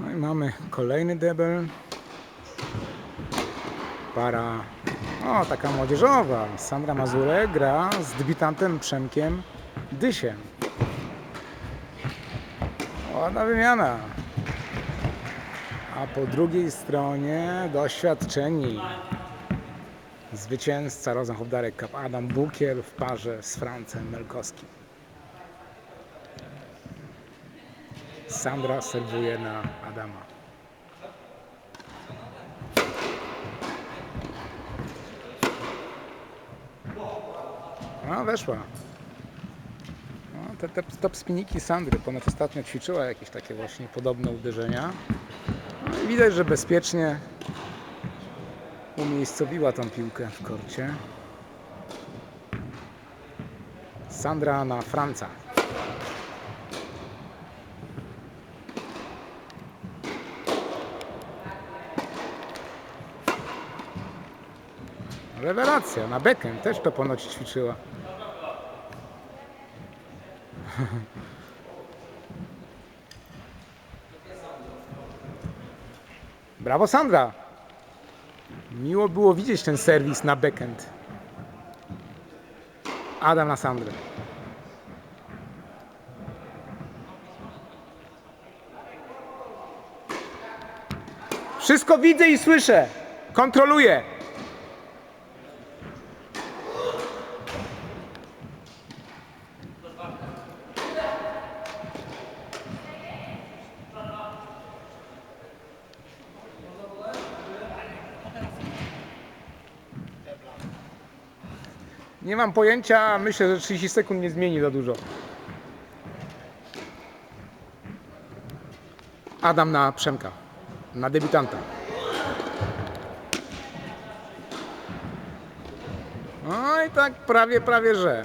No i mamy kolejny debel. Para, o taka młodzieżowa. Sandra Mazurek gra z debiutantem Przemkiem Dysiem. Ładna wymiana. A po drugiej stronie doświadczeni zwycięzca Rosenhof-Darek Cup Adam Bukiel w parze z Francem Melkowskim. Sandra serwuje na Adama. No, weszła. No, te, te top spiniki Sandry ponoć ostatnio ćwiczyła jakieś takie właśnie podobne uderzenia. No widać, że bezpiecznie umiejscowiła tą piłkę w korcie. Sandra na Franca. Rewelacja, na bekiem też to ponoć ćwiczyła. Brawo Sandra! Miło było widzieć ten serwis na backend. Adam na Sandrę. Wszystko widzę i słyszę. Kontroluję. Nie mam pojęcia, myślę, że 30 sekund nie zmieni za dużo. Adam na Przemka, na debiutanta. No i tak prawie, prawie że.